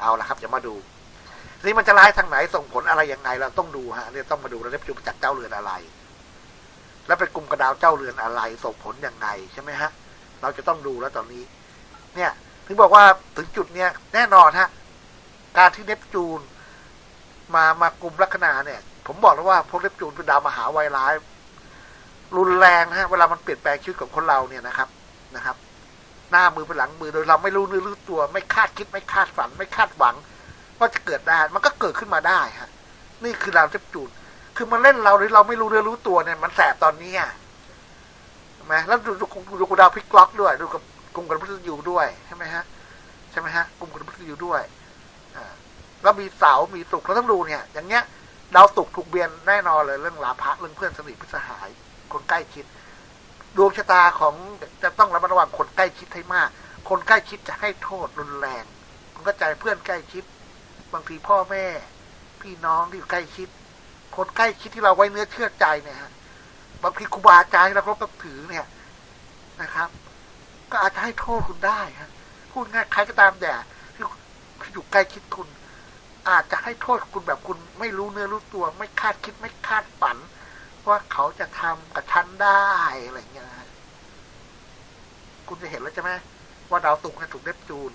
เอาละครับจะมาดูนี้มันจะร้ายทางไหนส่งผลอะไรยังไง เราต้องดูฮะเนี่ยต้องมาดูเราได้ประจุจากเจ้าเรือนอะไร แล้วเป็นกลุ่มกระดาวเจ้าเรือนอะไร ส่งผลยังไงใช่ไหมฮะ เราจะต้องดูแล้วตอนนี้ เนี่ย ถึงบอกว่าถึงจุดเนี้ยแน่นอนฮะการที่เนปจูน มามากลุ่มลัคนาเนี่ย ผมบอกแล้วว่าพวกเนปจูนเป็นดาวมหาไวร้าย รุนแรงนะฮะ เวลามันเปลี่ยนแปลงชีวิตของคนเราเนี่ยนะครับนะครับ หน้ามือเป็นหลังมือโดยเราไม่รู้เนื้อรู้ตัว ไม่คาดคิดไม่คาดฝัน ไม่คาดหวังว่าจะเกิดได้มันก็เกิดขึ้นมาได้ฮะนี่คือดาวเนปจูนคือมันเล่นเราหรือเราไม่รู้เนื้อรู้ตัวเนี่ยมันแสบตอนนี้อะใช่ไหมแล้วดูดูดูดูดาวพลิกล็อกด้วย ดูกับกลุ่มกับพุทธยูด้วยใช่ไหมฮะใช่ไหมฮะกลุ่มกับพุทธยูด้วยอ่าแล้วมีเสามีศุกเราต้องดูเนี่ย อย่างเงี้ยดาวศุกถูกเบียนแน่นอนเลยเรื่องลาภะเรื่องเพื่อนสนิทพิสหาย คนใกล้ชิด ดวงชะตาของจะต้องระมัดระวังคนใกล้ชิดให้มาก คนใกล้ชิดจะให้โทษรุนแรงคุณก็ใจเพื่อนใกล้ชิด บางทีพ่อแม่ พี่น้องที่อยู่ใกล้ชิด คนใกล้ชิดที่เราไว้เนื้อเชื่อใจเนี่ยฮะบางทีครูบาอาจารย์เราครพนับถือเนี่ยนะครับ ก็อาจจะให้โทษคุณได้ฮะพูดง่ายใครก็ตามแต่ที่อยู่ใกล้ชิดคุณ อาจจะให้โทษคุณแบบคุณไม่รู้เนื้อรู้ตัว ไม่คาดคิดไม่คาดฝัน ว่าเขาจะทำกับฉันได้อะไรเงี้ยนะคุณจะเห็นแล้วใช่ไหมว่าดาวศุกร์ถูกเนปจูน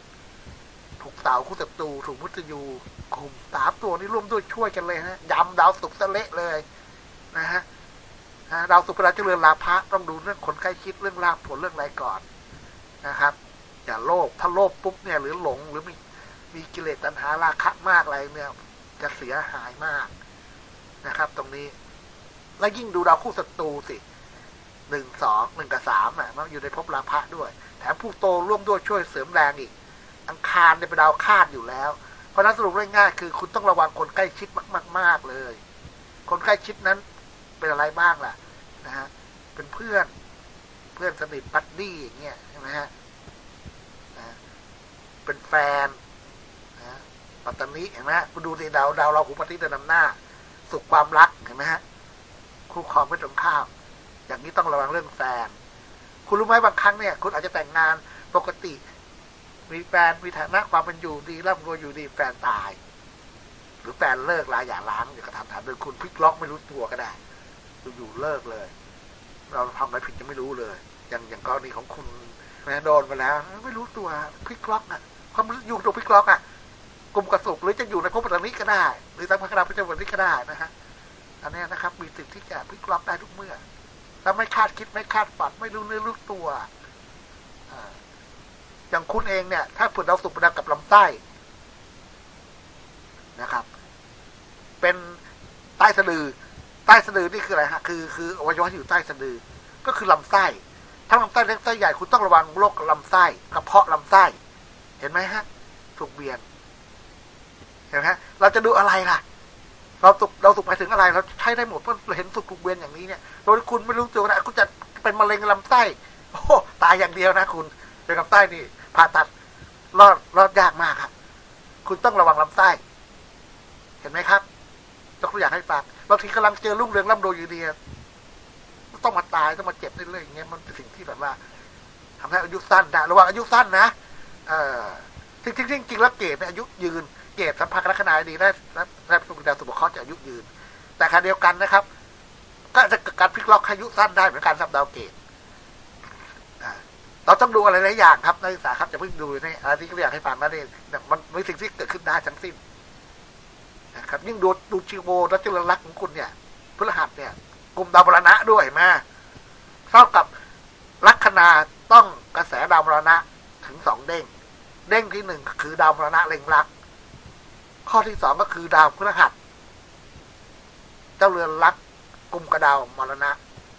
ถูกเสาคู่ศัตรูถูกมุตยูกลุ่มสามตัวนี้ร่วมด้วยช่วยกันเลยฮะยำดาวศุกร์ซะเละเลย นะฮะดาวศุกร์เป็นดาเจริญลาภะต้องดูเรื่องคนใกล้ชิดเรื่องลาภผลเรื่องอะไรก่อนนะครับอย่าโลภถ้าโลภปุ๊บเนี่ย หรือหลงหรือมีมีกิเลสตัณหาราคะมากอะไรเนี่ยจะเสียหายมากนะครับ ตรงนี้ แล้วยิ่งดูดาวคู่ศัตรูสิหนึ่งสองหนึ่งกับสามอะมันอยู่ในภพราภะด้วย แถมผู้โตร่วมด้วยช่วยเสริมแรงอีก อังคารเนี่ยเป็นดาวคาดอยู่แล้ว เพราะนั้นสรุปง่ายๆคือ คุณต้องระวังคนใกล้ชิดมากๆเลย คนใกล้ชิดนั้นเป็นอะไรบ้างล่ะนะฮะเป็นเพื่อนเพื่อนสนิทบัดดี้อย่างเงี้ยใช่ไหมฮะเป็นแฟนนะปัตตานีเห็นไหมคุณดูในดาวดาวเราหูปฏิทินนำหน้า สุขความรักเห็นไหมฮะ คู่ครองไม่ตรงข้ามอย่างนี้ต้องระวังเรื่องแฟน คุณรู้ไหมบางครั้งเนี่ย คุณอาจจะแต่งงานปกติ มีแฟนมีฐานะความเป็นอยู่ดีร่ำรวยอยู่ดีแฟนตาย หรือแฟนเลิกลาอย่าล้างอย่ากระทำถามโดยคุณพลิกล็อกไม่รู้ตัวก็ได้อยู่ๆเลิกเลย เราทำอะไรผิดจะไม่รู้เลย อย่างอย่างกรณีของคุณแม่โดนมาแล้ว ไม่รู้ตัวพลิกล็อกอะความอยู่ตรงพลิกล็อกอะกลุ่มกระสุกหรือจะอยู่ในพปัตตานีก็ได้ หรือตั้งพระคราพิจารณาก็ได้นะฮะ อันนี้นะครับ มีสิทธิ์ที่จะพลิกล็อกได้ทุกเมื่อ แล้วไม่คาดคิดไม่คาดฝันไม่รู้เนื้อรู้ตัวอย่างคุณเองเนี่ย ถ้าฝุ่นดาสุกประดับกับลำไส้นะครับ เป็นใต้สะดือ ใต้สะดือนี่คืออะไรฮะ คือคืออวัยวะที่อยู่ใต้สะดือ ก็คือลำไส้ถ้าลำไส้เล็กไส้ใหญ่คุณต้องระวังโรคลำไส้กระเพาะลำไส้เห็นไหมฮะ ถูกเบียนเห็นไหมฮะเราจะดูอะไรล่ะ เราสุกเราสุกไปถึงอะไร เราใช้ได้หมดเพราะเราเห็นสุกถูกเบียนอย่างนี้เนี่ยโดยคุณไม่รู้ตัวนะคุณจะเป็นมะเร็งลำไส้โอ้ตายอย่างเดียวนะ คุณเป็นลำไส้นี่ผ่าตัดรอดรอดยากมากครับคุณต้องระวังลำไส้ เห็นไหมครับยกตัวอย่างให้ฟังบางทีกำลังเจอรุ่งเรืองร่ำรวยอยู่ดีต้องมาตายต้องมาเจ็บเรื่อยๆอย่างเงี้ยมันเป็นสิ่งที่แบบว่าทำให้อายุสั้นได้ระวังอายุสั้นนะเออจริงๆจริงๆแล้วเกตเนี่ยอายุยืน ตสัมพันธ์ลักษณะดีได้ได้ได้สุขดาวสุขเคราะห์จะอายุยืน แต่ขณะเดียวกันนะครับ ก็จะเกิดการพลิกล็อกอายุสั้นได้เหมือนกันสำหรับดาวเกตเราต้องดูอะไรหลายอย่างครับนักศึกษาครับจะเพิ่งดูนี่อะไรที่เรียกให้ฟังนะนี่มันมีสิ่งที่เกิดขึ้นได้ทั้งสิ้นนะครับ ยิ่งดูดูชิโวและจุลลักษณ์ของคุณเนี่ยพฤหัสเนี่ยกลุ่มดาวมรณะด้วยมาเท่ากับลัคนาต้องกระแสดาวมรณะถึงสองเด้ง เด้งที่หนึ่งคือดาวมรณะเล็งรัก ข้อที่สองก็คือดาวพฤหัส เจ้าเรือนรักกลุ่มกระดาวมรณะ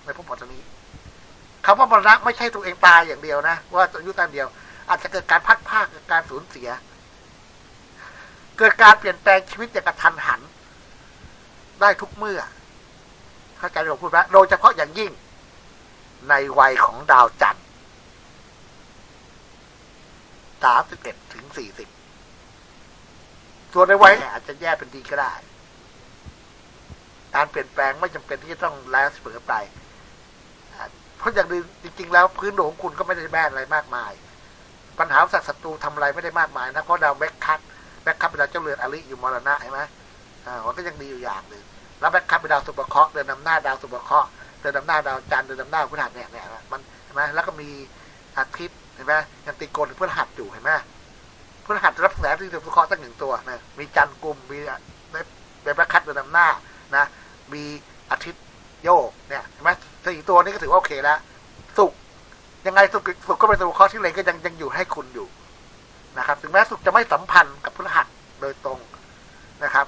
ในพวกปัตตานีคำว่ามรณะไม่ใช่ตัวเองตายอย่างเดียวนะว่าอายุตามเดียว อาจจะเกิดการพัดภาคเกิดการสูญเสีย เกิดการเปลี่ยนแปลงชีวิตอย่างกระทันหัน ได้ทุกเมื่อ เข้าใจที่ผมพูดไหมโดยเฉพาะอย่างยิ่ง ในวัยของดาวจันทร์สามสิบเอ็ดถึงสี่สิบ ส่วนในวัยอาจจะแย่เป็นดีก็ได้ การเปลี่ยนแปลงไม่จำเป็นที่จะต้องแล้วเสมอไป เพราะอย่างอื่นจริงๆแล้วพื้นดวงของคุณก็ไม่ได้แม่นอะไรมากมาย ปัญหาจากศัตรูทำอะไรไม่ได้มากมายนะเพราะดาวเมกคัตแบ็คคัพเป็นดาวเจ้าเรือนอลิอยู่มรณะเห็นไหมอ่ามันก็ยังดีอยู่อย่างหนึ่งแล้วแบ็คคัพเป็นดาวสุปเคราะห์เดินนำหน้าดาวสุปเคราะห์เดินนำหน้าดาวจันทร์เดินนำหน้าพฤหัสเนี่ยเนี่ยมันเห็นไหมแล้วก็มีอาทิตย์เห็นไหมยังตีโกนพฤหัสอยู่เห็นไหม พฤหัสรับแสงที่สุปเคราะห์ตั้งหนึ่งตัวนะมีจันทร์กลุ่มมีในแบ็คคัพเดินนำหน้านะมีอาทิตย์โยกเนี่ยเห็นไหมสี่ตัวนี้ก็ถือว่าโอเคแล้วสุกยังไงสุกสุกก็เป็นตัวเคราะห์ที่เลงก็ยังยังอยู่ให้คุณอยู่นะครับ ถึงแม้สุกจะไม่สัมพันธ์กับพฤหัสโดยตรงนะครับ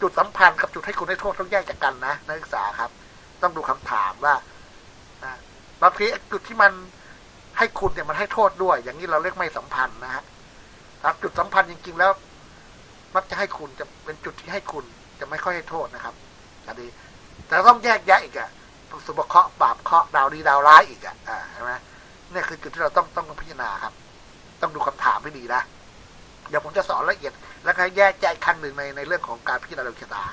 จุดสัมพันธ์กับจุดให้คุณให้โทษต้องแยกจากกันนะนักศึกษาครับ ต้องดูคำถามว่าบางทีจุดที่มันให้คุณเนี่ยมันให้โทษด้วย อย่างนี้เราเรียกไม่สัมพันธ์นะฮะ ครับจุดสัมพันธ์จริง ๆ แล้ว มักจะให้คุณจะเป็นจุดที่ให้คุณจะไม่ค่อยให้โทษนะครับอันนี้แต่ต้องแยกแยะอีกอะสุภเคราะห์บาปเคราะห์ดาวดีดาวร้ายอีกอะอ่าใช่ไหมเนี่ยคือจุดที่เราต้องต้องพิจารณาครับ ต้องดูคำถามให้ดีนะเดี๋ยวผมจะสอนละเอียด แล้วก็แยกแยะอีกขั้นหนึ่งในในเรื่องของการพิจารณาดวงชะตา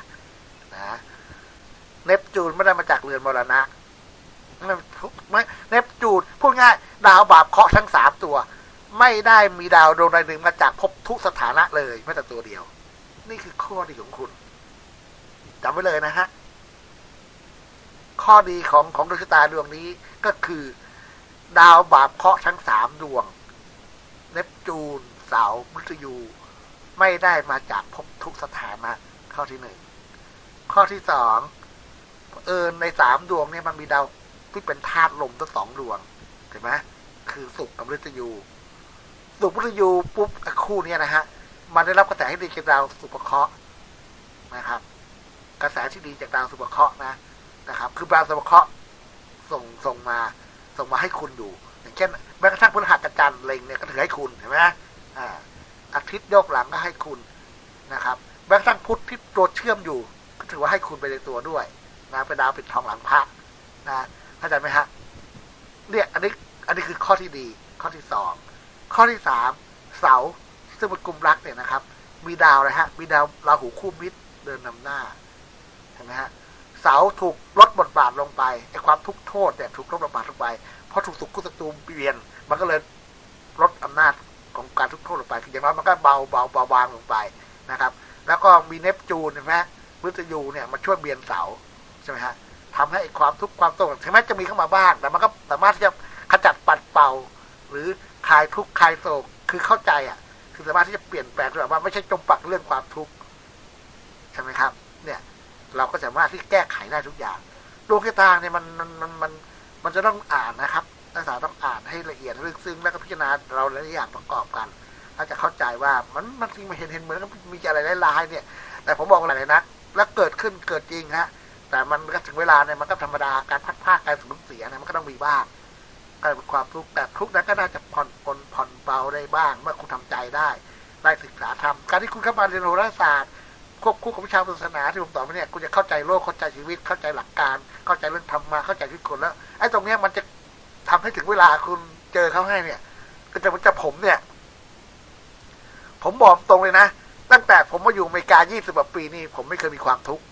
นะเนปจูนไม่ได้มาจากเรือนมรณะไม่ไม่เนปจูนพูดง่ายดาวบาปเคราะห์ทั้งสามตัว ไม่ได้มีดาวดวงใดหนึ่งมาจากภพทุกสถานะเลยแม้แต่ตัวเดียว นี่คือข้อดีของคุณจำไว้เลยนะฮะ ข้อดีของของดวงชะตาดวงนี้ก็คือ ดาวบาปเคราะห์ทั้งสามดวง เนปจูน เสาร์มฤตยู ไม่ได้มาจากภพทุกสถานะ ข้อที่หนึ่ง ข้อที่สองเออในสามดวงเนี่ยมันมีดาวที่เป็นธาตุลมทั้งสองดวงเห็นไหมคือศุกร์กับมฤตยู ศุกร์มฤตยูปุ๊บคู่นี้นะฮะมันได้รับกระแสที่ดีจากดาวสุภเคราะห์นะครับ กระแสที่ดีจากดาวสุภเคราะห์นะนะครับ คือดาวสุภเคราะห์ส่งส่งมาส่งมาให้คุณอยู่ อย่างเช่นแม้กระทั่งพฤหัสกับจันทร์เล็งเนี่ยก็ถือให้คุณเห็นไหมอ่าอาทิตย์โยกหลังก็ให้คุณนะครับแม้กระทั่งพุธที่ตัวเชื่อมอยู่ก็ถือว่าให้คุณไปในตัวด้วยนะเป็นดาวปิดทองหลังพระนะเข้าใจไหมฮะเนี่ยอันนี้อันนี้คือข้อที่ดีข้อที่สอง ข้อที่สามเสาซึ่งเป็นกลุ่มรักเนี่ยนะครับ มีดาวอะฮะ มีดาวราหูคู่มิตรเดินนำหน้าเห็นไหมฮะเสาถูกลดบทบาทลงไปไอ้ความทุกข์โทษเนี่ยถูกลดบทบาทลงไปเพราะถูกสุขคู่ศัตรูเปลี่ยน มันก็เลยลดอำนาจของการทุกข์โทษลงไปคืออย่างน้อยมันก็เบาเบาเบาบางลงไปนะครับ แล้วก็มีเนปจูนเห็นไหมมฤตยูเนี่ยมันช่วยเบียนเสาใช่ไหมฮะทำให้ความทุกข์ความโศกถึงแม้จะมีเข้ามาบ้างแต่มันก็สามารถที่จะขจัดปัดเป่า หรือคลายทุกข์คลายโศกคือเข้าใจอะ คือสามารถที่จะเปลี่ยนแปลงแบบว่าไม่ใช่จมปักเรื่องความทุกข์ใช่ไหมครับ เนี่ย เราก็สามารถที่แก้ไขได้ทุกอย่างดวงชะตาเนี่ยมันมันมันมันมันจะต้องอ่านนะครับนักศึกษาต้องอ่านให้ละเอียดลึกซึ้งแล้วก็พิจารณาเราหลายอย่างประกอบกันถ้าจะเข้าใจว่ามันมันจริงมันเห็นเห็นเหมือนกับมีอะไรร้ายๆเนี่ย แต่ผมบอกอะไรนะแล้วเกิดขึ้นเกิดจริงฮะแต่มันก็ถึงเวลาเนี่ยมันก็ธรรมดาการพัดพลาดการสูญเสียเนี่ยมันก็ต้องมีบ้าง ความทุกข์แต่ทุกข์นั้นก็น่าจะผ่อนปลนผ่อนเบาได้บ้าง เมื่อคุณทำใจได้ได้ศึกษาธรรมการที่คุณเข้ามาเรียนโหราศาสตร์ควบคู่กับวิชาศาสนาที่ผมสอนไปเนี่ยคุณจะเข้าใจโลกเข้าใจชีวิตเข้าใจหลักการ เข้าใจเรื่องธรรมมาเข้าใจชีวิตคนแล้วไอ้ตรงเนี้ยมันจะทำให้ถึงเวลาคุณเจอเขาให้เนี่ยก็จะมันจะผมเนี่ย ผมบอกตรงเลยนะตั้งแต่ผมมาอยู่อเมริกา 20กว่าปีนี่ผมไม่เคยมีความทุกข์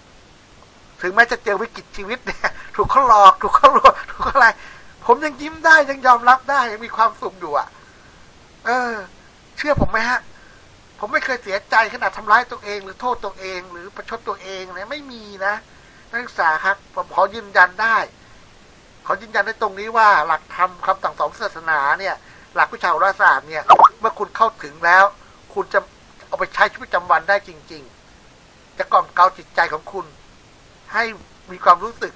ถึงแม้จะเจอวิกฤตชีวิตเนี่ย ถูกเขาหลอก ถูกเขาลวงถูกอะไร ผมยังยิ้มได้ยังยอมรับได้ยังมีความสุขอยู่อะ เออ เชื่อผมไหมฮะ ผมไม่เคยเสียใจขนาดทำร้ายตัวเอง หรือโทษตัวเอง หรือประชดตัวเองเนี่ยไม่มีนะนักศึกษาครับ ผมขอยืนยันได้ขอยืนยันในตรงนี้ว่าหลักธรรมคำสั่งสอนศาสนาเนี่ย หลักวิชาโหราศาสตร์เนี่ย เมื่อคุณเข้าถึงแล้ว คุณจะเอาไปใช้ชีวิตประจำวันได้จริง ๆ จะกล่อมเกลาจิตใจของคุณ ให้มีความรู้สึก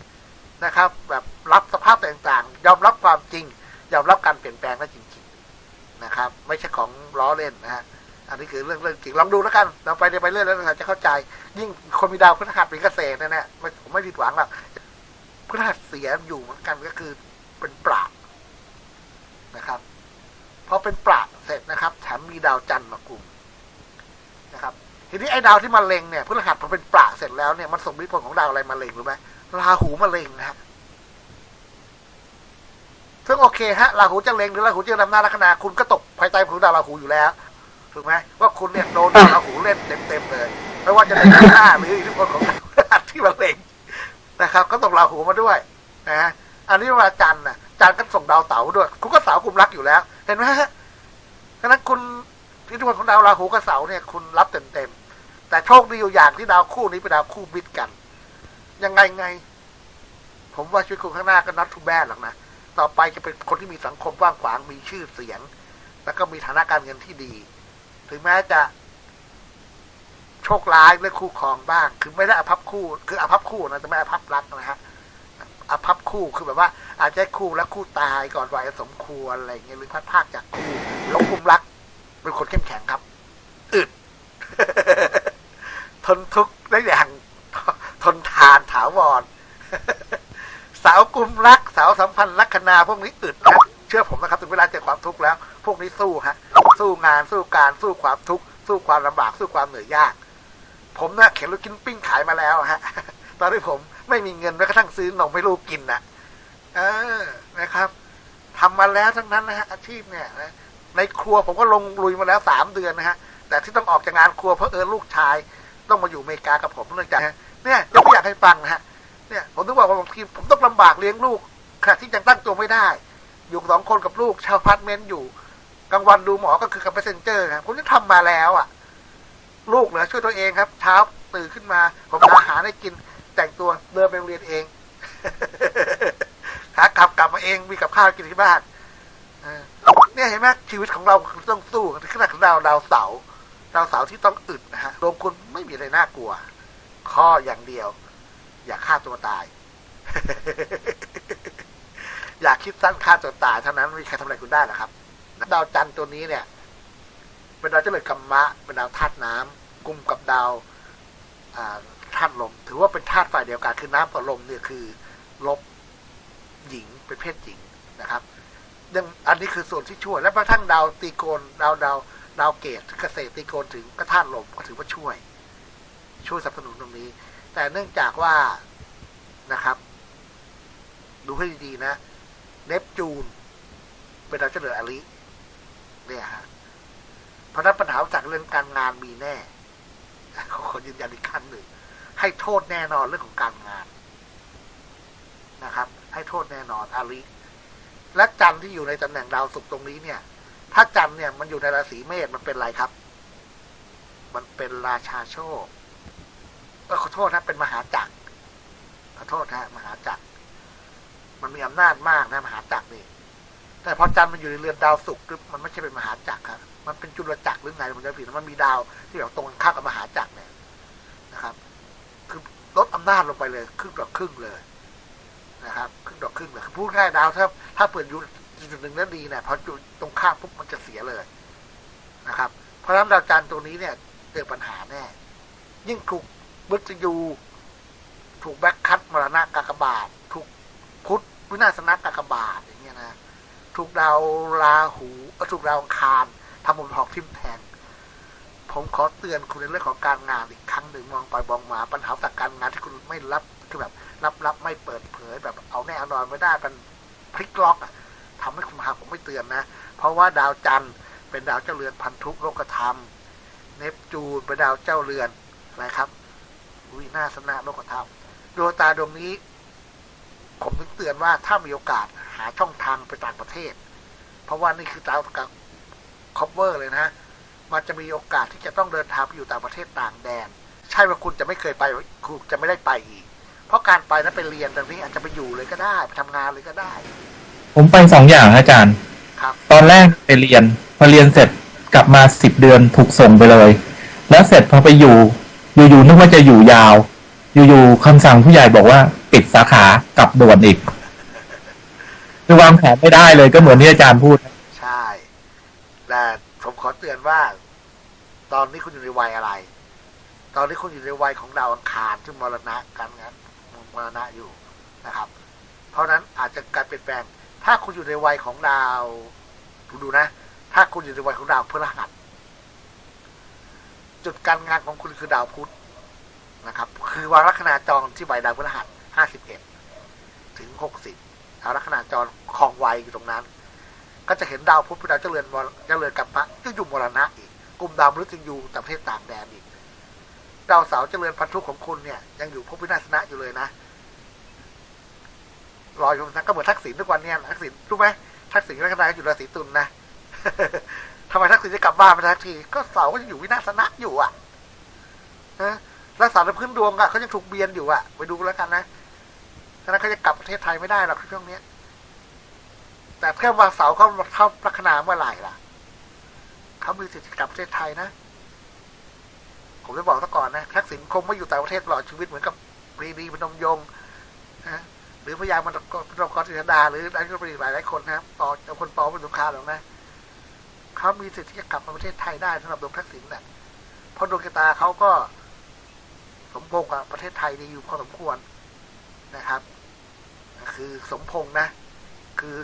นะครับ แบบรับสภาพต่างๆ ยอมรับความจริง ยอมรับการเปลี่ยนแปลงได้จริงๆนะครับ ไม่ใช่ของล้อเล่นนะฮะอันนี้คือเรื่องเรื่องจริงลองดูแล้วกันเราไปเรื่อยไปเรื่อยแล้วเราจะเข้าใจ ยิ่งคนมีดาวพฤหัสเป็นเกษตรเนี่ยนะไม่ผมไม่ผิดหวังหรอกพฤหัสเสียอยู่เหมือนกันก็คือเป็นปราบนะครับพอเป็นปราบเสร็จนะครับแถมมีดาวจันทร์มากลุ่มนะครับทีนี้ไอ้ดาวที่มาเล็งเนี่ยพฤหัสพอเป็นปราบเสร็จแล้วเนี่ยมันส่งอิทธิพลของดาวอะไรมาเล็งรู้ไหม ราหูมาเล็งนะฮะซึ่งโอเคฮะราหูจะเล็งหรือราหูจะนำหน้าลัคนาคุณก็ตกภายใต้ของดาวราหูอยู่แล้วถูกไหมว่าคุณเนี่ยโดนดาวราหูเล่นเต็มๆเลยไม่ว่าจะในหน้าหรืออิทธิพลของดาวพฤหัสที่มาเล็งนะครับ ก็ตกราหูมาด้วยนะฮะอันนี้เวลาจันทร์นะจันน์ก็ส่งดาวเสาด้วย คุณก็เสากลุ่มรักอยู่แล้ว เห็นไหมฮะฉะนั้นคุณที่ทุกคนของดาวราหูกับเสาเนี่ยคุณรับเต็มเต็มๆแต่โชคดีอยู่อย่างที่ดาวคู่นี้เป็นดาวคู่มิตรกัน ยังไงไง ผมว่าชีวิตคุณข้างหน้าก็นัดทุแบนหรอกนะ ต่อไปจะเป็นคนที่มีสังคมกว้างขวางมีชื่อเสียง แล้วก็มีฐานะการเงินที่ดี ถึงแม้จะโชคร้ายเรื่องคู่ครองบ้าง คือไม่ได้อภัพคู่ คืออภัพคู่นะแต่ไม่อภัพรักนะฮะอภัพคู่คือแบบว่า อาจจะคู่แล้วคู่ตายก่อนวัยสมควรอะไรเงี้ยหรือพัดภาคจากคู่ล้วคุมรัก เป็นคนเข้มแข็งครับอึดทนทุกข์ได้อย่าง ทนทานถาวร สาวกลุ่มรัก สาวสัมพันธ์ลัคนาพวกนี้อึดนะเชื่อผมนะครับถึงเวลาเจอความทุกข์แล้ว พวกนี้สู้ฮะ สู้งานสู้การสู้ความทุกข์สู้ความลำบากสู้ความเหนื่อยยาก ผมนะเข็นลูกชิ้นปิ้งขายมาแล้วฮะ ตอนที่ผมไม่มีเงินแม้กระทั่งซื้อนมให้ลูกกินนะเออนะครับทำมาแล้วทั้งนั้นนะฮะอาชีพเนี่ยนะในครัวผมก็ลงลุยมาแล้วสามเดือนนะฮะแต่ที่ต้องออกจากงานครัวเพราะเออลูกชาย ต้องมาอยู่อเมริกากับผมเนื่องจาก เนี่ยยกตัวอย่างให้ฟังนะฮะเนี่ยผมต้องบอกว่าบางทีผมต้องลำบากเลี้ยงลูกขณะที่ยังตั้งตัวไม่ได้ อยู่สองคนกับลูกชาวพาร์ทเมนต์อยู่กลางวันดูหมอก็คือกับเพเซนเจอร์ครับผมจะทำมาแล้วอะ ลูกเหลือช่วยตัวเองครับเช้าตื่นขึ้นมา ผมหาอาหารให้กินแต่งตัวเดินไปโรงเรียนเองหากลับกลับมาเองมีกับข้าวกินที่บ้านเนี่ยเห็นไหมชีวิตของเราต้องสู้ขนาดของดาวดาวเสาดาวเสาที่ต้องอึดนะฮะรวมคุณไม่มีอะไรน่ากลัว ข้ออย่างเดียว อย่าฆ่าตัวตาย อย่าคิดสั้นฆ่าตัวตายเท่านั้นไม่มีใครทำอะไรคุณได้หรอกครับดาวจันทร์ตัวนี้เนี่ยเป็นดาวเจริญกรรมะเป็นดาวธาตุน้ำกลุ่มกับดาวธาตุลม ถือว่าเป็นธาตุฝ่ายเดียวกันคือน้ำกับลมเนี่ยคือ ลบหญิงเป็นเพศหญิงนะครับยังอันนี้คือส่วนที่ช่วย และกระทั่งดาวตีโกนดาวดาวดาวเกตเกษตรตีโกนถึงก็ธาตุลมก็ถือว่าช่วย ช่วยสนับสนุนตรงนี้ แต่เนื่องจากว่านะครับ ดูให้ดีๆนะ เนปจูน เป็นดาวเฉลิมอลิเนี่ยฮะเพราะนั้นปัญหาจากเรื่องการงานมีแน่ขอยืนยันอีกครั้งหนึ่ง ให้โทษแน่นอนเรื่องของการงานนะครับ ให้โทษแน่นอนอาลิและจันที่อยู่ในตำแหน่งดาวศุกร์ตรงนี้เนี่ย ถ้าจันเนี่ยมันอยู่ในราศีเมษมันเป็นอะไรครับ มันเป็นราชาโชค ขอโทษนะเป็นมหาจักรขอโทษนะมหาจักรมันมีอำนาจมากนะมหาจักรนี่แต่พอจันทร์มันอยู่ในเรือนดาวศุกร์มันไม่ใช่เป็นมหาจักรครับ มันเป็นจุลจักรหรือไงผมจะผิดมันมีดาวที่แบบตรงข้ามกับมหาจักรเนี่ยนะครับ คือลดอำนาจลงไปเลยครึ่งต่อครึ่งเลยนะครับครึ่งต่อครึ่งเลยพูดง่ายดาวถ้า ถ้าเปิดอยู่จุดหนึ่งนั้นดีเนี่ยพออยู่ตรงข้ามปุ๊บมันจะเสียเลยนะครับ เพราะฉะนั้นดาวจันทร์ตัวนี้เนี่ยเจอปัญหาแน่ ยิ่งถูก มฤตยู ถูกแบ็คคัตมรณะกากบาท ถูกพุทธวินาศนกากบาทอย่างเงี้ยนะ ถูกดาวราหูถูกดาวคารทำมุมหอกทิมแทง ผมขอเตือนคุณในเรื่องของการงานอีกครั้งหนึ่งมองไปมองมาปัญหาจากการงานที่คุณไม่รับคือแบบรับรับไม่เปิดเผยแบบเอาแน่อานอนไม่ได้เป็นพลิกล็อกอะทำให้คุณหาผมไม่เตือนนะ เพราะว่าดาวจันทร์เป็นดาวเจ้าเรือนพันธุโลกธรรม เนปจูนเป็นดาวเจ้าเรือนอะไรครับ วินาศนาโลกธรรมดวงตาดวงนี้ ผมถึงเตือนว่าถ้ามีโอกาสหาช่องทางไปต่างประเทศ เพราะว่านี่คือดาวกับคอปเวอร์เลยนะ มันจะมีโอกาสที่จะต้องเดินทางไปอยู่ต่างประเทศต่างแดน ใช่ว่าคุณจะไม่เคยไปคุณจะไม่ได้ไปอีก เพราะการไปนั้นไปเรียนตรงนี้อาจจะไปอยู่เลยก็ได้ไปทำงานเลยก็ได้ ผมไปสองอย่างอาจารย์ ครับ ตอนแรกไปเรียนพอเรียนเสร็จกลับมาสิบเดือนถูกส่งไปเลย แล้วเสร็จพอไปอยู่ อยู่ๆนึกว่าจะอยู่ยาว อยู่ๆคำสั่งผู้ใหญ่บอกว่าปิดสาขากลับด่วนอีกคือวางแผนไม่ได้เลยก็เหมือนที่อาจารย์พูด ใช่แต่ผมขอเตือนว่า ตอนนี้คุณอยู่ในวัยอะไร ตอนนี้คุณอยู่ในวัยของดาวอังคารที่มรณะการงานมรณะอยู่นะครับ เพราะฉะนั้นอาจจะการเปลี่ยนแปลง ถ้าคุณอยู่ในวัยของดาวดูดูนะ ถ้าคุณอยู่ในวัยของดาวพฤหัส จุดการงานของคุณคือดาวพุธนะครับ คือวางลัคนาจรที่ใบดาวพฤหัสห้าสิบเอ็ดถึงหกสิบเอาลัคนาจรคลองไวอยู่ตรงนั้น ก็จะเห็นดาวพุธเป็นดาวเจริญเจริญกัมปะก็อยู่มรณะอีก กลุ่มดาวมฤตยูต่างประเทศต่างแดนอีก ดาวเสาร์เจริญพันธุของคุณเนี่ยยังอยู่ภพวินาศนะอยู่เลยนะรออยู่นะก็เหมือนทักษิณทุกวันเนี่ยทักษิณรู้ไหมทักษิณลัคนาอยู่ราศีตุลนะ ทำไมทักษิณจะกลับบ้านไม่ทักทีก็เสาก็ยังอยู่วินาศนะอยู่อะนะแล้วสาในพื้นดวงอะเขายังถูกเบียนอยู่อะ ไปดูแล้วกันนะฉะนั้นเขาจะกลับประเทศไทยไม่ได้หรอกช่วงเนี้ย แต่ถ้าว่าเสาเขาเข้าลัคนาเมื่อไหร่ล่ะเขามีสิทธิ์กลับประเทศไทยนะ ผมจะบอกซะก่อนนะทักษิณคงไม่อยู่ต่างประเทศตลอดชีวิตเหมือนกับปรีดีพนมยงค์นะหรือพยามันกรกรศิรดาหรือนายกรัฐมนตรีหลายหลายคนนะครับปอเอคนปอเป็นสงครามหรอกนะ เขามีสิทธิ์ที่จะกลับมาประเทศไทยได้สำหรับดวงทักษิณน่ะเพราะดวงตาเขาก็ สมพงกับประเทศไทยดีอยู่พอสมควรนะครับ คือสมพงนะ คือ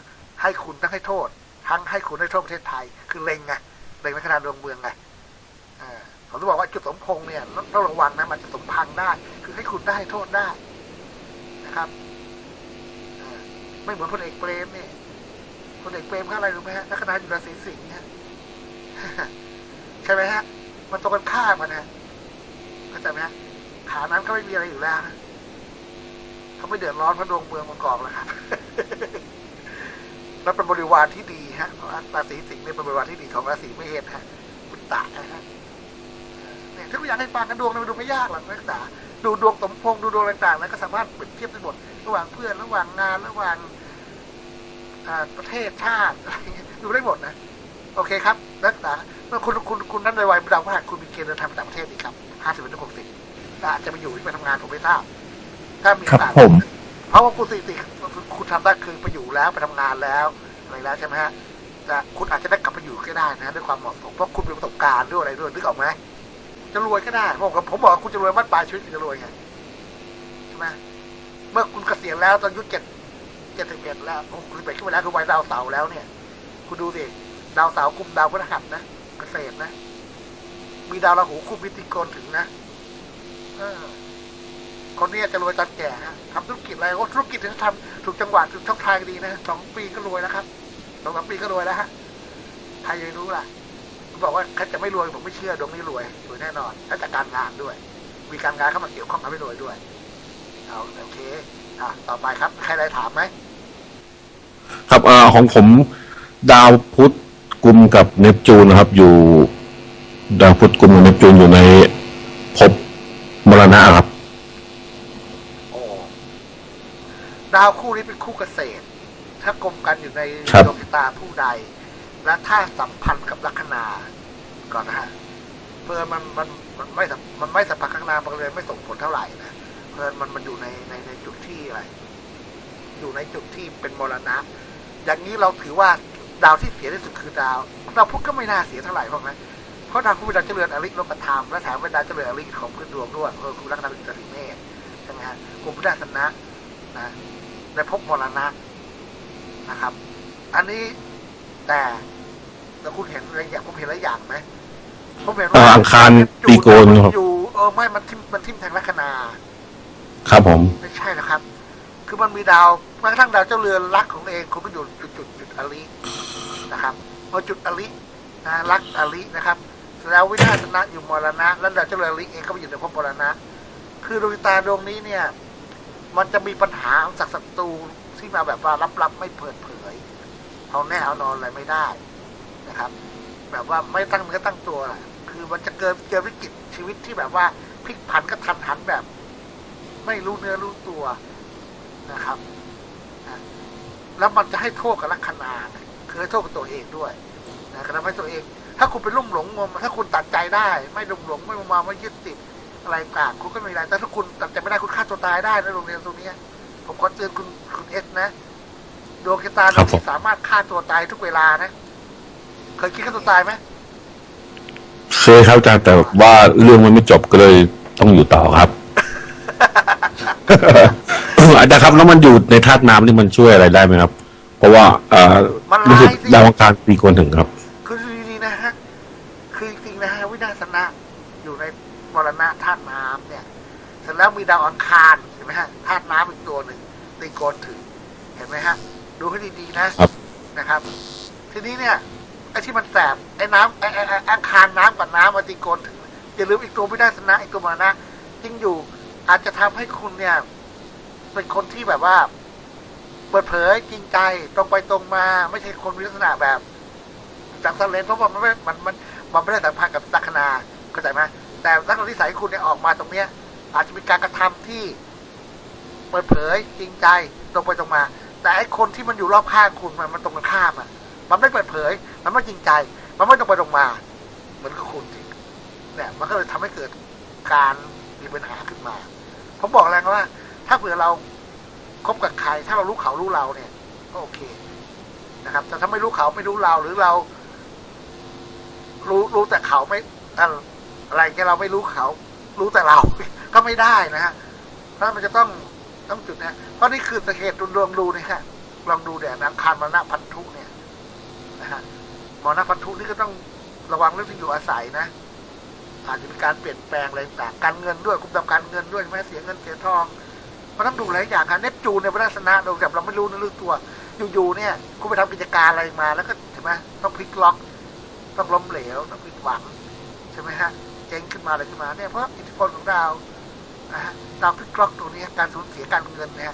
ให้คุณทั้งให้โทษ ทั้งให้คุณให้โทษประเทศไทย คือเล็งไงเล็งในขนาดดวงเมืองไงผมจะบอกว่าจุดสมพงเนี่ยต้องระวังนะมันจะสมพังได้ คือให้คุณได้ให้โทษได้นะครับไม่เหมือนพลเอกเปรมเนี่ยพลเอกเปรมเขาอะไรรู้ไหมฮะลัคนาอยู่ราศีสิงห์ฮะ ใช่ไหมฮะ มันตรงกันข้ามกันนะเข้าใจไหมฮะขานั้นก็ไม่มีอะไรอยู่แล้วนะเขาไม่เดือดร้อนเพราะดวงเมืองมันกอกแล้วครับแล้วเป็นบริวารที่ดีฮะเพราะราศีสิงห์เนี่ยเป็นบริวารที่ดีของราศีเมษฮะคุณตานะฮะเนี่ยถ้าคุณอยากให้ฟังกันดวงเนี่ยมันดูไม่ยากหรอกนักศึกษาดูดวงสมพงษ์ดูดวงต่างๆแล้วก็สามารถเปรียบเทียบได้หมดระหว่างเพื่อนระหว่างงานระหว่างประเทศชาติอะไรเงี้ยดูได้หมดนะ โอเคครับนักศึกษาเมื่อคุณคุณคุณนั้นในวัยดาวพฤหัสคุณมีเกณฑ์เดินทางไปต่างประเทศอีกครับห้าสิบถึงหกสิบอาจจะไปอยู่ที่ไปทำงานผมไม่ทราบ ถ้ามีครัโอบกาสผม เพราะว่าคุณสถิติคุณทำได้คือไปอยู่แล้วไปทำงานแล้วอะไรแล้วใช่ไหมฮะแต่คุณอาจจะได้กลับไปอยู่ก็ได้นะด้วยความเหมาะสมเพราะคุณมีประสบการณ์ด้วยอะไรด้วยนึกออกไหมจะรวยก็ได้ผมผมบอกว่าคุณจะรวยมัดปลายชีวิตคุณจะรวยไงใช่ไหมเมื่อคุณเกษียณแล้วตอนอายุเจ็ดเจ็ดสิบเอ็ดแล้วโอ้คุณไปขึ้นไปแล้วคือวัยดาวเสาร์แล้วเนี่ย คุณดูสิ ดาวเสาร์คุมดาวพฤหัสนะเกษตรนะ มีดาวราหูคุมพิธีกรถึงนะคนนี้จะรวยตอนแก่ฮะทำธุรกิจอะไรก็ธุรกิจที่ทำถูกจังหวะถูกช่องทางดีนะสองปีก็รวยแล้วครับสองสามปีก็รวยแล้วฮะใครจะรู้ล่ะผมบอกว่าใครจะไม่รวยผมไม่เชื่อดวงนี้รวยรวยแน่นอนและจากการงานด้วย มีการงานเข้ามาเกี่ยวข้องทำให้รวยด้วยเอาโอเคอะต่อไปครับ ใครอะไรถามไหมครับเอ่อของผม ดาวพุธ กลุ่มกับเนปจูนนะครับ อยู่ดาวพุธกลุ่มกับเนปจูนอยู่ในภพมรณะครับ โอ้ดาวคู่นี้เป็นคู่เกษตร ถ้ากลมกันอยู่ในครับ ดวงชะตาผู้ใด และถ้าสัมพันธ์กับลัคนาก่อนนะฮะเพื่อมันมันมันไม่สัมมันไม่สัมพันธ์กับลัคนามันเลยไม่ส่งผลเท่าไหร่นะเพื่อมันมันอยู่ในในในจุดที่อะไรอยู่ในจุดที่เป็นมรณะ อย่างนี้เราถือว่า ดาวที่เสียที่สุดคือดาวดาวพุธก็ไม่น่าเสียเท่าไหร่เพราะไหมเพราะดาวพุธเป็นดาวเจริญอริโลกธรรมและแถมเป็นดาวเจริญอริของพื้นดวงด้วยเออคุณลัคนาเป็นราศีเมษใช่ไหมฮะกลุ่มพุทธศาสนะนะในภพมรณะนะครับ อันนี้แต่แต่คุณเห็นอะไรอย่างผมเห็นอะไรอย่างไหมผมเห็นเอ่อว่าอังคารปีโกนครับอยู่เออไม่มันทิมมันทิมทางลัคนาครับผมไม่ใช่นะครับ คือมันมีดาวแม้กระทั่งดาวเจ้าเรือนรักของตัวเองคุณก็อยู่จุดจุดจุดอลิ นะครับพอจุดอลินะรักอลินะครับแล้ววินาศนะอยู่มรณะแล้วดาวเจ้าเรือนอลิเองก็ไปอยู่ในภพมรณะ คือดวงตาดวงนี้เนี่ย มันจะมีปัญหาจากศัตรูที่มาแบบว่าลับๆไม่เปิดเผยเอาแน่เอานอนอะไรไม่ได้นะครับ แบบว่าไม่ตั้งเนื้อตั้งตัวคือมันจะเกิดเจอวิกฤตชีวิตที่แบบว่าพลิกผันกระทันหันแบบ ไม่รู้เนื้อรู้ตัวนะครับแล้วมันจะให้โทษกับลัคนาไง คือให้โทษกับตัวเองด้วยนะทำให้ตัวเอง ถ้าคุณไปลุ่มหลงงมถ้าคุณตัดใจได้ ไม่ลุ่มหลงไม่มาไม่ยึดติดอะไรต่างคุณก็ไม่มีอะไรแต่ถ้าคุณตัดใจไม่ได้คุณฆ่าตัวตายได้นะโรงเรียนตรงเนี้ยผมขอเตือนคุณคุณเอสนะดวงชะตาครับผมที่สามารถฆ่าตัวตายทุกเวลานะ เคยคิดฆ่าตัวตายไหมเคยครับอาจารย์แต่ว่าเรื่องมันไม่จบก็เลยต้องอยู่ต่อครับอาจารย์ครับแล้วมันอยู่ในธาตุน้ำนี่มันช่วยอะไรได้ไหมครับ เพราะว่าเอ่อ มันรู้ร้าสึกยสิดาวอังคารปีโกนถึงครับ คือดีๆนะฮะคือจริงๆนะฮะวินาศนะอยู่ในมรณะธาตุน้ำเนี่ย เสร็จแล้วมีดาวอังคารเห็นไหมฮะธาตุน้ำอีกตัวหนึ่งตีโกนถึง เห็นไหมฮะ ดูให้ดีๆนะครับ นะครับ ทีนี้เนี่ยไอ้ที่มันแสบไอ้น้ำไอ้ไอ้ไอ้อังคารน้ำกับน้ำมาตีโกนถึงอย่าลืมอีกตัววินาศนะอีกตัวมรณะจริงอยู่อาจจะทำให้คุณเนี่ย เป็นคนที่แบบว่าเปิดเผยจริงใจตรงไปตรงมาไม่ใช่คนมีลักษณะแบบจากทะเลนเพราะว่ามันไม่มันมันมันไม่ได้สัมพันธ์กับลัคนาเข้าใจไหมแต่ลักษณะนิสัยคุณเนี่ยออกมาตรงเนี้ย อาจจะมีการกระทำที่ เปิดเผยจริงใจตรงไปตรงมา แต่ไอ้คนที่มันอยู่รอบข้างคุณมันมันตรงกันข้ามอะ มันไม่เปิดเผย มันไม่จริงใจ มันไม่ตรงไปตรงมา เหมือนกับคุณจริงเนี่ยมันก็เลยทำให้เกิดการมีปัญหาขึ้นมา ผมบอกแล้วว่า ถ้าเผื่อเรา คบกับใคร ถ้าเรารู้เขารู้เราเนี่ย ก็โอเคนะครับ แต่ถ้าไม่รู้เขาไม่รู้เราหรือเรา รู้รู้แต่เขาไม่อะไรแกเราไม่รู้เขา รู้แต่เรา ก็ไม่ได้นะฮะเพราะมันจะต้องต้องจุดนี้ยเพราะนี่คือสาเหตุดวงดูนะฮะลองดูเดี๋ยวนังคารมรณะพันธุเนี่ยนะฮะมรณะพันธุนี่ก็ต้องระวังเรื่องที่อยู่อาศัยนะอาจจะมีการเปลี่ยนแปลงอะไรต่างการเงินด้วยคุมทำการเงินด้วยใช่เสียเงินเสียทอง มันต้องดูหลายอย่างครับเนปจูนในพระราชนะโดยแบบเราไม่รู้ในเรื่องตัว อยู่ๆเนี่ยคุณไปทำกิจการอะไรมา แล้วก็ใช่ไหมต้องพลิกล็อกต้องล้มเหลวต้องผิดหวังใช่ไหมฮะเจ๊งขึ้นมาอะไรขึ้นมาเนี่ยเพราะอิทธิพลของดาวนะฮะดาวพลิกล็อกตัวนี้การสูญเสียการเงินเนี่ย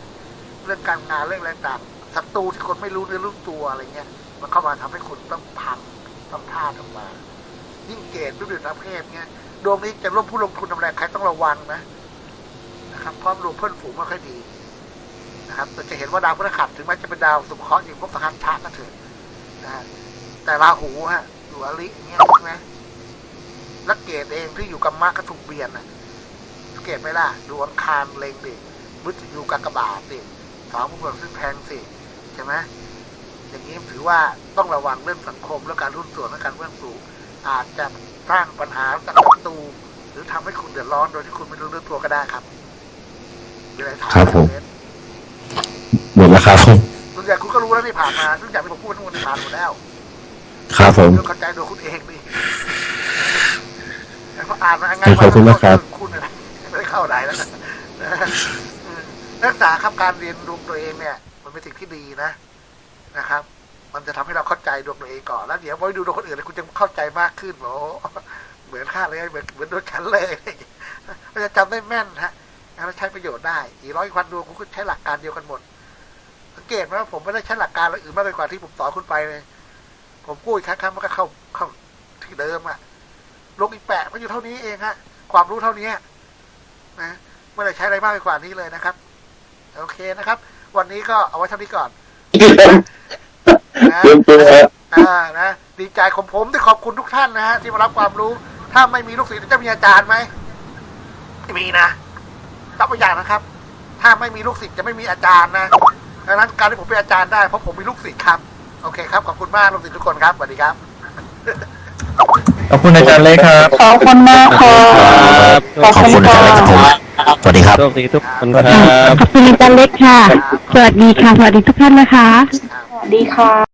เรื่องการงานเรื่องอะไรต่างศัตรูที่คนไม่รู้ในรู้ตัวอะไรเงี้ยมันเข้ามาทำให้คุณต้องพังต้องพลาดออกมา ยิ่งเกตด้วยเดือนเพศเนี่ยดวงนี้จะร่วมผู้ลงทุนทำอะไรใครต้องระวังนะ นะครับเพราะดวงเพื่อนฝูงไม่ค่อยดีนะครับแต่จะเห็นว่าดาวพฤหัสถึงแม้จะเป็นดาวสุภเคราะห์อยู่พวกสหัสชาก็เถอะนะฮะแต่ราหูฮะอยู่อริเงี้ยใช่ไหมแล้วเกตเองที่อยู่กับมรรคก็ถูกเบียนนะเกตไม่ล่ะดวงคารเลงดิมุตอยู่กากบาทดิสองผู้เบิกซึ่งแพงสิใช่ไหมอย่างนี้ถือว่าต้องระวังเรื่องสังคมและการรุ่นส่วนและการเบื้องสูงอาจจะสร้างปัญหากับศัตรูหรือทำให้คุณเดือดร้อนโดยที่คุณไม่รู้เรื่องตัวก็ได้ครับ มีอะไรถามครับผมเบสหมดแล้วครับส่วนใหญ่คุณก็รู้แล้วที่ผ่านมาทุกอย่างที่ผมพูดทั้งหมดที่ผ่านหมดแล้วครับผม เรื่องเข้าใจโดยคุณเองดิแต่พออ่านมาง่ายขอบคุณนะครับ คุณอะไรไม่ได้เข้าไหนแล้วนะอืมนักศึกษาครับการเรียนดวงตัวเองเนี่ย มันเป็นสิ่งที่ดีนะนะครับ มันจะทำให้เราเข้าใจดวงตัวเองก่อนแล้วเดี๋ยวพอไปดูดวงคนอื่นแล้วคุณจะเข้าใจมากขึ้นโอ้เหมือนข้าเลยเหมือนเหมือนดวงฉันเลยมันจะจำได้แม่นฮะ แล้วใช้ประโยชน์ได้อีกร้อยพันดวงคุณก็ใช้หลักการเดียวกันหมด สังเกตไหมว่าผมไม่ได้ใช้หลักการอะไรอื่นมากไปกว่าที่ผมสอนคุณไปเลย ผมกู้อีกครั้งๆมันก็เข้าเข้าที่เดิมอะลงอีกแปะมันอยู่เท่านี้เองฮะ ความรู้เท่านี้นะไม่ได้ใช้อะไรมากไปกว่านี้เลยนะครับ โอเคนะครับ วันนี้ก็เอาไว้เท่านี้ก่อนนะเตรียมตัวอ่านะดีใจของผมที่ขอบคุณทุกท่านนะฮะที่มารับความรู้ ถ้าไม่มีลูกศิษย์จะมีอาจารย์ไหมไม่มีนะ รับตัวอย่างนะครับ ถ้าไม่มีลูกศิษย์จะไม่มีอาจารย์นะดังนั้นการที่ผมเป็นอาจารย์ได้เพราะผมมีลูกศิษย์ครับ โอเคครับ ขอบคุณมากลูกศิษย์ทุกคนครับสวัสดีครับ ขอบคุณอาจารย์เล็กครับขอบคุณมากค่ะขอบคุณค่ะสวัสดีครับ โชคดีทุกคนสวัสคดีรับ ขอบคุณอาจารย์เล็กค่ะ สวัสดีค่ะ สวัสดีทุกท่านนะคะครับสวัสดีค่ะ